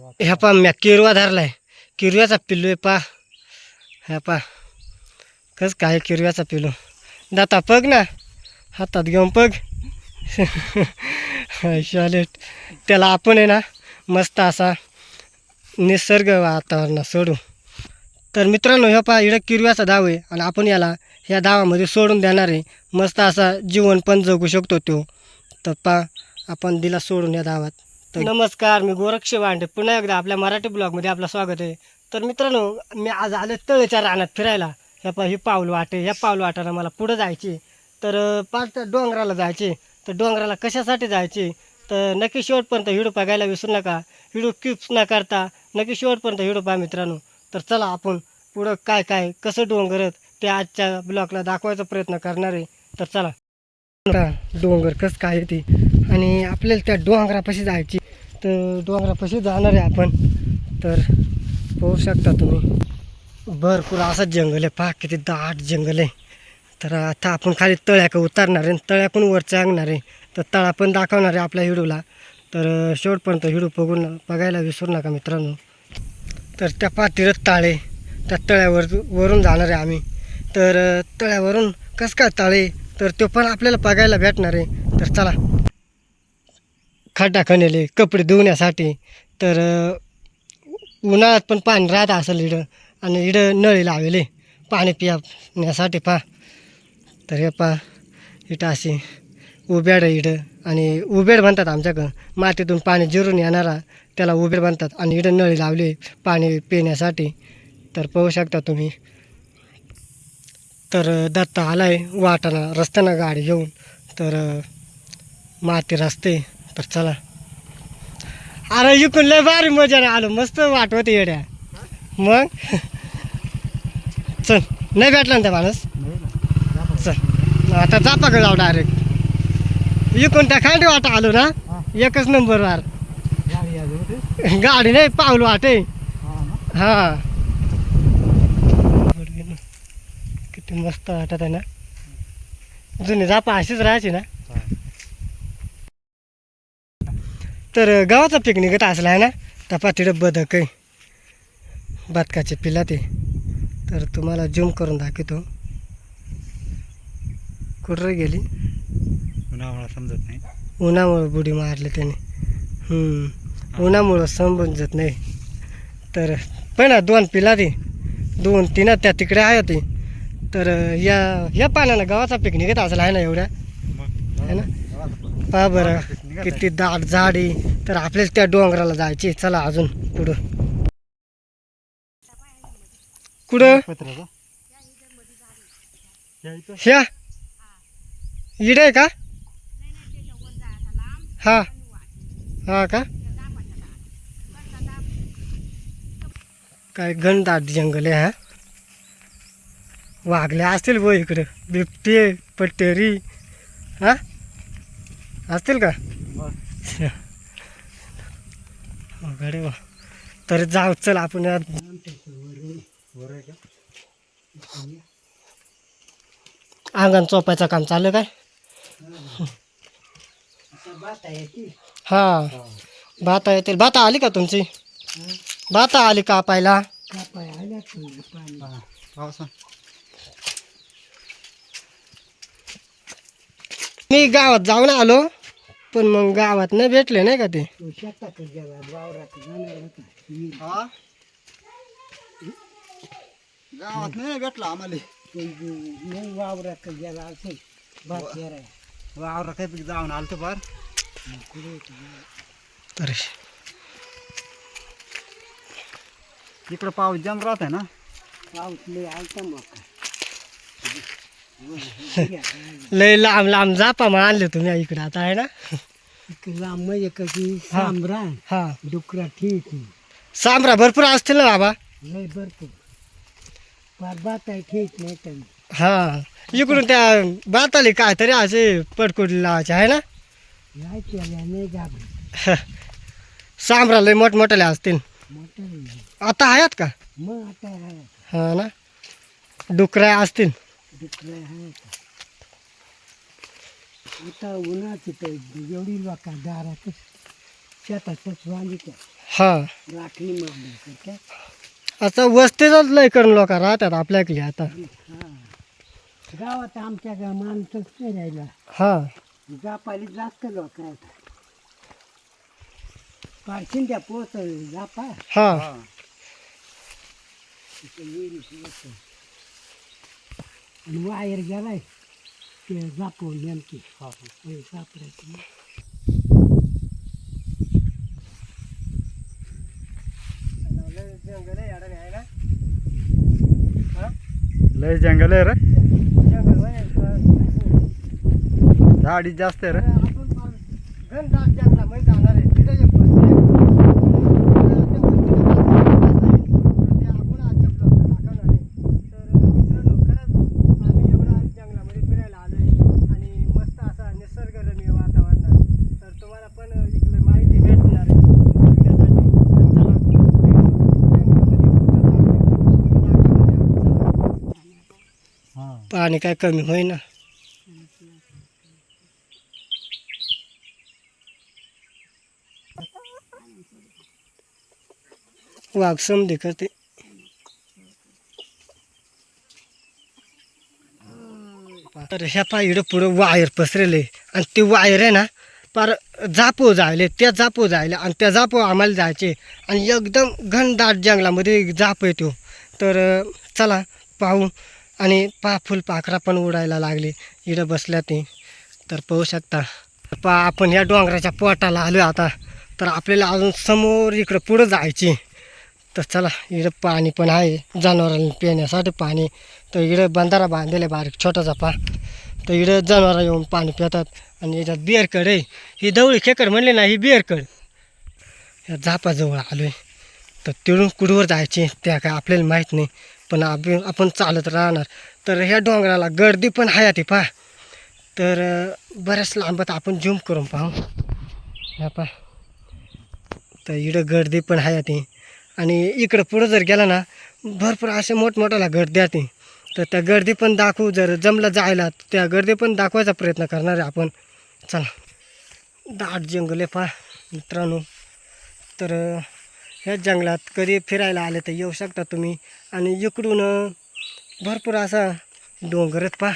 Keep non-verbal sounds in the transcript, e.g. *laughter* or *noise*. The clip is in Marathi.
ह्या पा म्या किरवा धरलाय. किरव्याचा पिल्लू आहे पा ह्या पा कस काय किरव्याचा पिल्लू. दाता पग ना. हातात घेऊन पग. *laughs* शालेट त्याला आपण आहे ना मस्त असा निसर्ग वातावरण सोडू. तर मित्रांनो ह्या पा इकडं किरव्याचा धाव आहे आणि आपण याला ह्या धावामध्ये सोडून देणार आहे. मस्त असा जीवन पण जगू शकतो तो. तर पा आपण दिला सोडून या धावात नमस्कार मी गोरक्ष वांडे पुन्हा एकदा आपल्या मराठी ब्लॉगमध्ये आपलं स्वागत आहे. तर मित्रांनो मी आज आले तळेच्या रानात फिरायला. ह्या पा ही पाऊल वाटे ह्या पाऊल वाटाला मला पुढं जायची. तर पाच त्या डोंगराला जायचे. तर डोंगराला कशासाठी जायचे? तर नक्की शेवटपर्यंत व्हिडिओ बघायला विसरू नका. व्हिडिओ किप्स न करता नक्की शेवटपर्यंत व्हिडिओ पहा मित्रांनो. तर चला आपण पुढं काय काय कसं डोंगर ते आजच्या ब्लॉगला दाखवायचा प्रयत्न करणार आहे. तर चला. डोंगर कसं काय ते. आणि आपल्याला त्या डोंगरापाशी जायची. तर डोंगरापाशी जाणार आहे आपण. तर पाहू शकता तुम्ही. भरपूर असंच जंगल आहे पहा किती दाट जंगल आहे. तर आता आपण खाली तळ्याकं उतरणार आहे आणि पण वर चांगणार आहे. तर तळा पण दाखवणार आहे आपल्या हिडूला तर शेवटपर्यंत हिडू बघून बघायला विसरू नका मित्रांनो. तर त्या पातीरच ताळे त्या तळ्यावर वरून जाणार आहे आम्ही. तर तळ्यावरून कसं काय ताळे तर तो पण आपल्याला बघायला भेटणार आहे. तर चला. खड्डा खणेले कपडे धुवण्यासाठी तर उन्हाळ्यात पण पाणी राहत असेल इडं आणि इडं नळी लावले. पाणी पिण्यासाठी पा तर हे पा इथं अशी उबेड इडं आणि उबेड म्हणतात आमच्याकडं. मातीतून पाणी जिरून येणारा त्याला उबेड म्हणतात आणि इडं नळी लावली पाणी पिण्यासाठी. तर पाहू शकता तुम्ही. तर दत्ता आला आहे वाटाणा रस्त्यानं गाडी घेऊन. तर माती रस्ते तर चला. अरे इकून लय भारी मजा नाही आलो. मस्त वाटवत येड्या. मग? चल नाही भेटला ना त्या माणूस? चल आता जापाकडे जाऊ डायरेक्ट इकून त्या खांडी वाटा आलो ना एकच नंबरवर गाडी नाही पावलं वाटे हां. किती मस्त वाटत आहे ना. जुने जापा अशीच राहायची ना. तर गावाचा पिकनिक असला आहे ना त्या पातीडं बदक आहे बदकाचे पिला ते तर तुम्हाला झूम करून दाखवतो. कुठं गेली? उन्हाळा समजत नाही. उन्हामुळं बुडी मारली त्याने. उन्हामुळं समजत नाही. तर पण ना दोन पिला ते दोन तीन त्या तिकडे आहे ते. तर या या पाण्यानं गावाचा पिकनिक येत असला आहे ना एवढ्या? है ना? पहा बरं. किती दाट झाड आहे तर आपल्याला त्या डोंगराला जायचे चला अजून पुढं. कुठं? ह्या? इडे आहे का? हा. हा का? काय घनदाट जंगल आहे हा? वाघले असतील बो इकडं. बिबटे पट्टेरी हा? असतील का? अवघड वा तर जाऊ चल आपण अंगण चोपायचं काम चाललं काय? हा. भाता येतील. भाता आली का तुमची? भाता आली का पाहिला मी गावात जाऊन आलो. पण मग गावात नाही भेटले नाही का ते? हा गावात नाही भेटला आम्हाला? वावर काही जाऊन आलतो फार. तर इकडं पाऊस जाम राहत आहे ना? लय *laughs* लांब लांब जापा मग आणले तुम्ही इकडे. आता आहे ना? लांब कशी सांबरा. हा. डुकरा ठीक सांबरा भरपूर असतील ना बाबा? लय भरपूर. फार बात आहे ठीक नाही तर. हा. इकडून त्या भाताली काय तरी असे पटकुडी लावायचे आहे ना? नाही केल्या नाही घाबरत सांबरा लय मोठमोठाले असतील. मोठं आता आहेत का? मग आता हा ना? डुकऱ्या असतील. डुकरा आहे आता उन्हाची तर एवढी लोका दारातच शेतातच वांगी हा. राखणी मधली काय आता वस्तीचाच लय करून लोक राहतात आपल्याकडे आता. हा गावात आमच्या गाव माणसंच नाही राहिला हां जापाली जास्त लोक आहेत पारशीन त्या पोच जापा हां. हा. आणि वायर गेलाय. ते जापो नेमकी. सापडायची लय जंगल आहे रे. झाडी जास्त आहे रे. पाणी काय कमी होईना. वाघ समधी करते. तर ह्या पायीड पुढं वायर पसरेले. आणि ते वायर आहे ना पार जापो जायले त्या जापो जायले आणि त्या जापो आम्हाला जायचे. आणि एकदम घनदाट जंगलामध्ये जाप येतो. तर चला पाहू. आणि पा फुलपाखरा पण उडायला लागले. इकडं बसल्या ते. तर पाहू शकता. पा आपण या डोंगराच्या पोटाला आलो आता. तर आपल्याला अजून समोर इकडं पुढं जायचे. तर चला इकडं पाणी पण आहे. जनावरांना पिण्यासाठी पाणी. तर इकडं बंधारा बांधलेला बारीक छोटासा पा. तर इकडं जनावरं येऊन पाणी पितात. आणि याच्यात बिअरकड आहे. ही दवळी खेकड म्हणले ना ही बिअरकड. या झापाजवळ आलो आहे तर तिळून कुडवर जायचे त्या काय आपल्याला माहीत नाही. पण आपण आपण चालत राहणार. तर ह्या डोंगराला गर्दी पण आहे ती पहा. तर बऱ्याच लांबत आपण झूम करून पाहू. ह्या पहा. तर इकडं गर्दी पण आहे ती आणि इकडं पुढं जर गेला ना भरपूर असे मोठमोठ्याला गर्दी आहे ती तर त्या गर्दी पण दाखवू जर जमलं जायला त्या गर्दी पण दाखवायचा प्रयत्न करणार आहे आपण. चला. दाट जंगल आहे पहा मित्रांनो. तर ह्या जंगलात कधी फिरायला आले तर येऊ शकता तुम्ही. आणि इकडून भरपूर असा डोंगरच पहा.